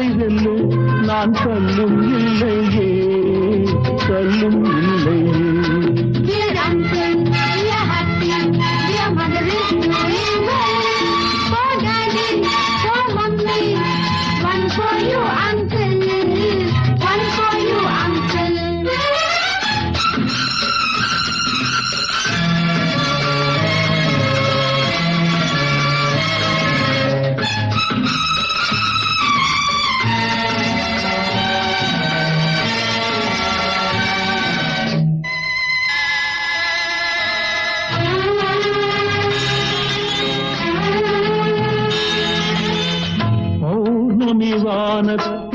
ஆசை வெல்லு நான் கல்லும் இல்லையே கல்லும் இல்லையே. வானத்து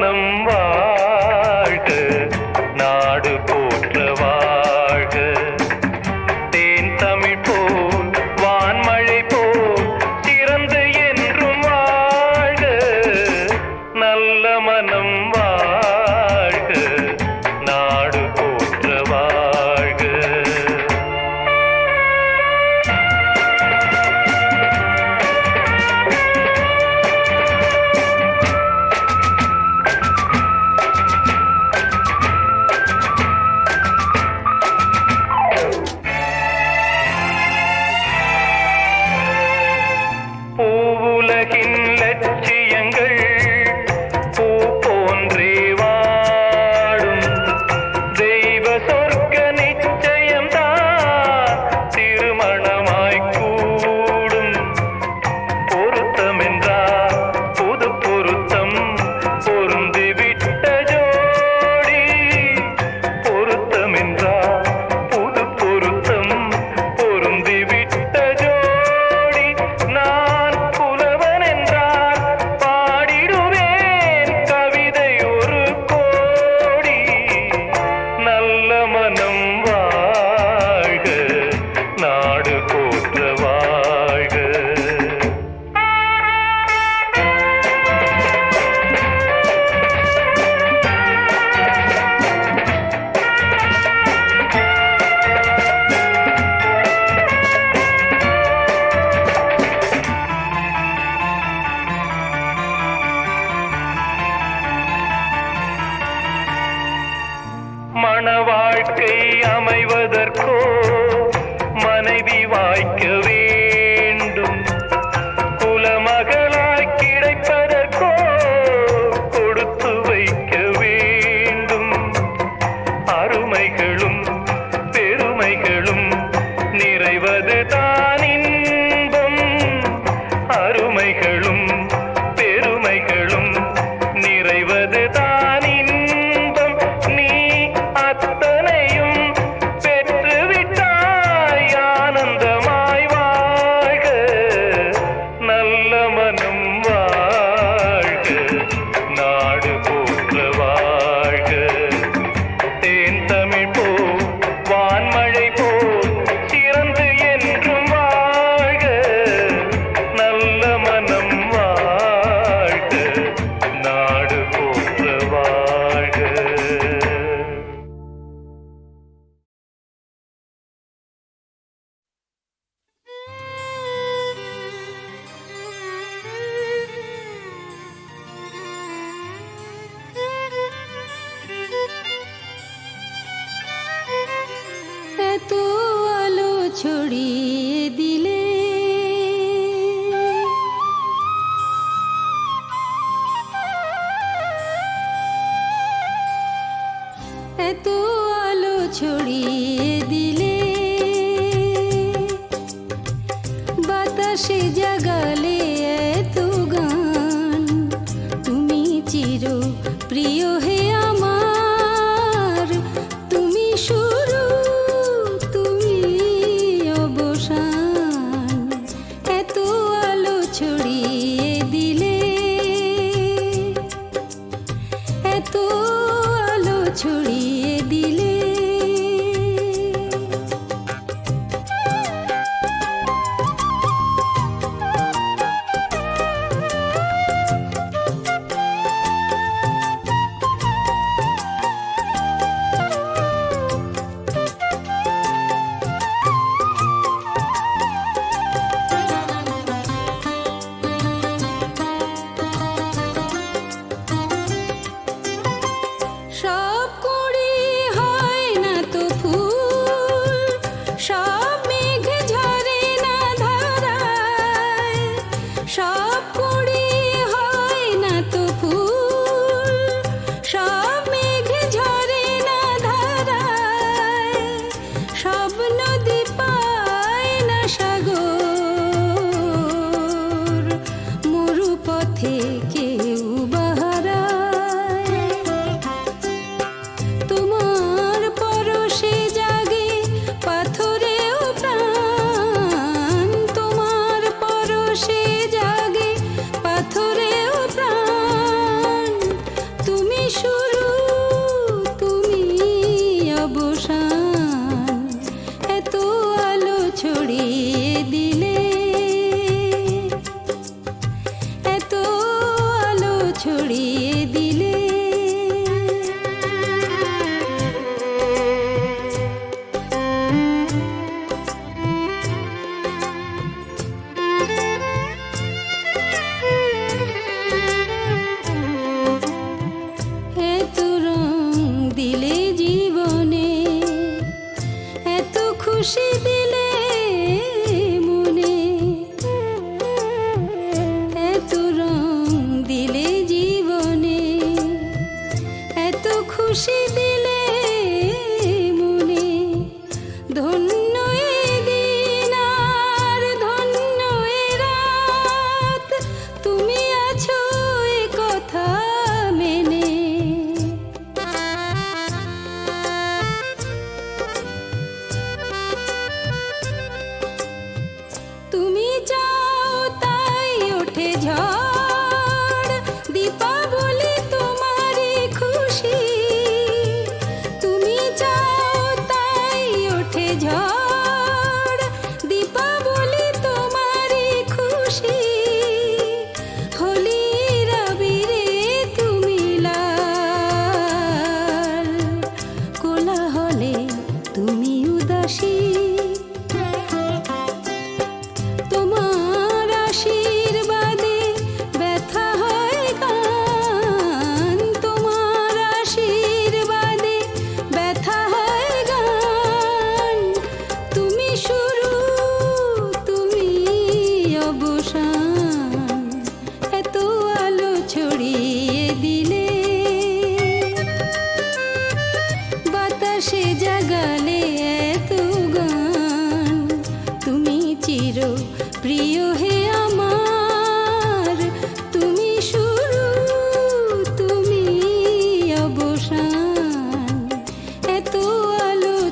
மனம் এত আলো ছড়িয়ে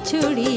ছড়িয়ে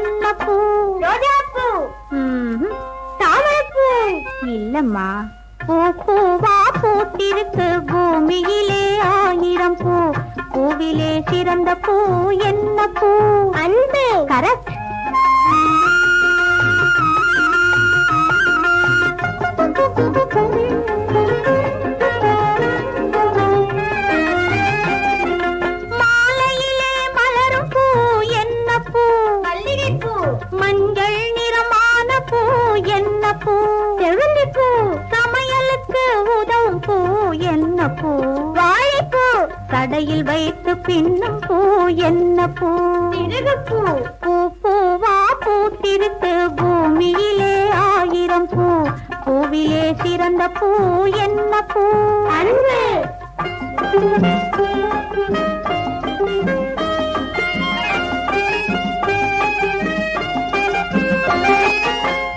என்ன பூ ரோஜா பூ தாமரை பூ இல்லம்மா பூவா பூத்திருக்கு. பூமியிலே ஆயிரம் பூ. பூவிலே சிறந்த பூ என்ன பூ? அன்பு. கரெக்ட் மாலையிலே கடையில் வைத்து பின்னும் பூ என்ன பூ? பூ. பூ பூவா? பூத்திருக்கு பூமியிலே ஆயிரம் பூ. பூவிலே சிறந்த பூ என்ன பூ? அன்பு.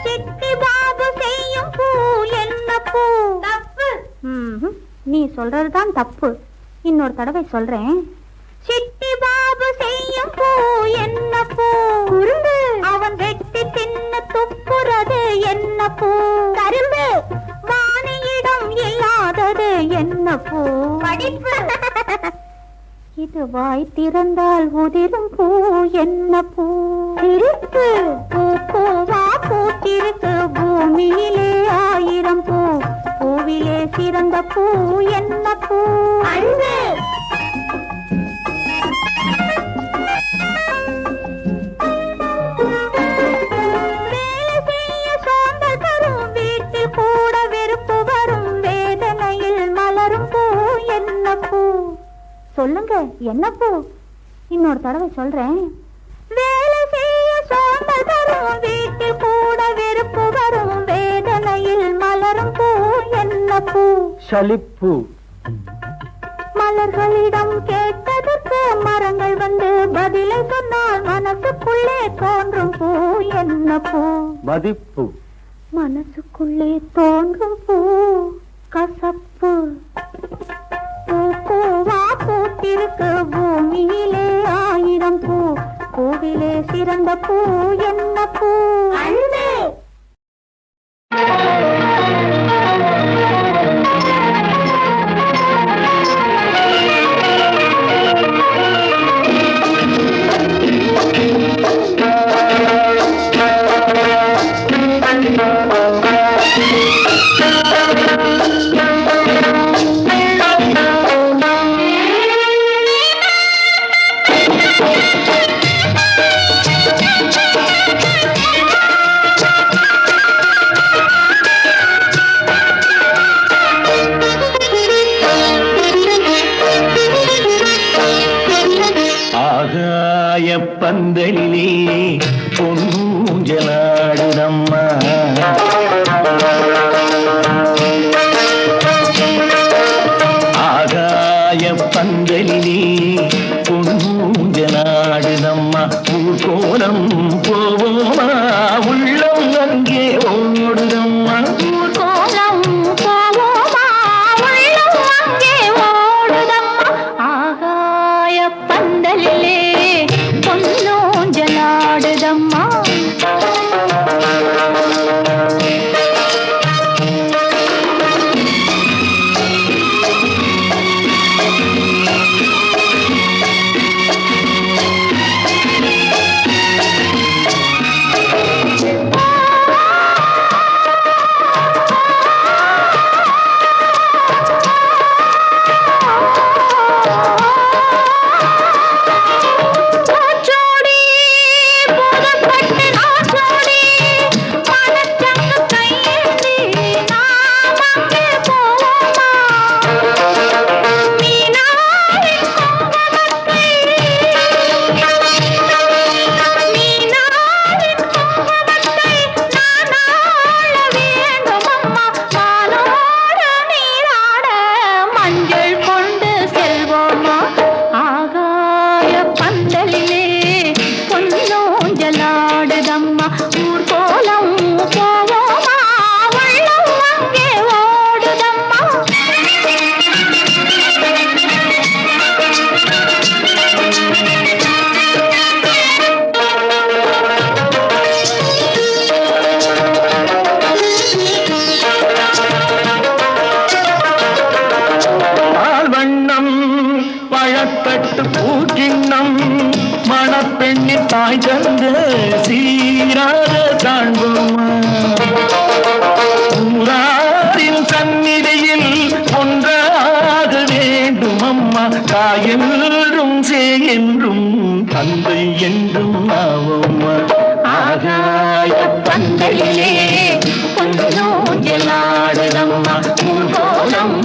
சிட்டி பாபு செய்யும் பூ என்ன பூ? தப்பு. நீ சொல்றதுதான் தப்பு. இன்னொரு தடவை சொல்றேன். சிட்டி பாபு செய்யும் பூ என்ன பூ? குறும்பு அவன் வெட்டி தின்னு துப்புறது என்ன பூ? கரும்பு. வாணியிடம் இல்லாதது என்ன பூ? படிப்பு. இது வாய் திறந்தால் உதிரும் பூ என்ன பூ? சிரிப்பு பூ பூவா பூத்திருக்கு பூமியிலே ஆயிரம் பூ. பூவிலே சிறந்த பூ என்ன பூ? அன்பு! வேலை செய்ய சோம்பல் வரும் வீட்டில் கூட வெறுப்பு வரும் வேதனையில் மலரும் பூ என்ன பூ? சொல்லுங்க என்ன பூ? இன்னொரு தடவை சொல்றேன். சலிப்பு மலர்களிடம் கேட்டதற்கு மரங்கள் வந்து பதிலை சொன்னால் மனசுக்குள்ளே தோன்றும் பூ என்ன பூ? மதிப்பு. மனசுக்குள்ளே தோன்றும் பூ கசப்பு. பூவா பூத்திருக்கு பூமியிலே ஆயிரம் பூ. பூவிலே சிறந்த பூ என்ன பூ? அன்பு! ஆகாய பந்தலிலே பொன்னூஞ்சலாடுதம்மா ஊர்கோலம் போவோமா? உள்ளம் அங்கே ஓடுதம்மா அம்மா தாயென்றும் சேயென்றும் தந்தை என்றும் ஆவோம்மா ஆகாய பந்தலிலே பொன்னோயலாடுதம்மா பூங்கோலம்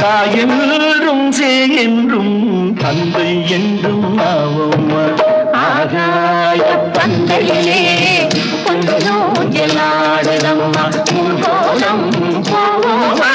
தாயென்றும் சே என்றும் தந்தை என்றும் நாவும் ஆகாய தந்தையிலே. ஒன்று நோயலாடலம்மா போவோம்?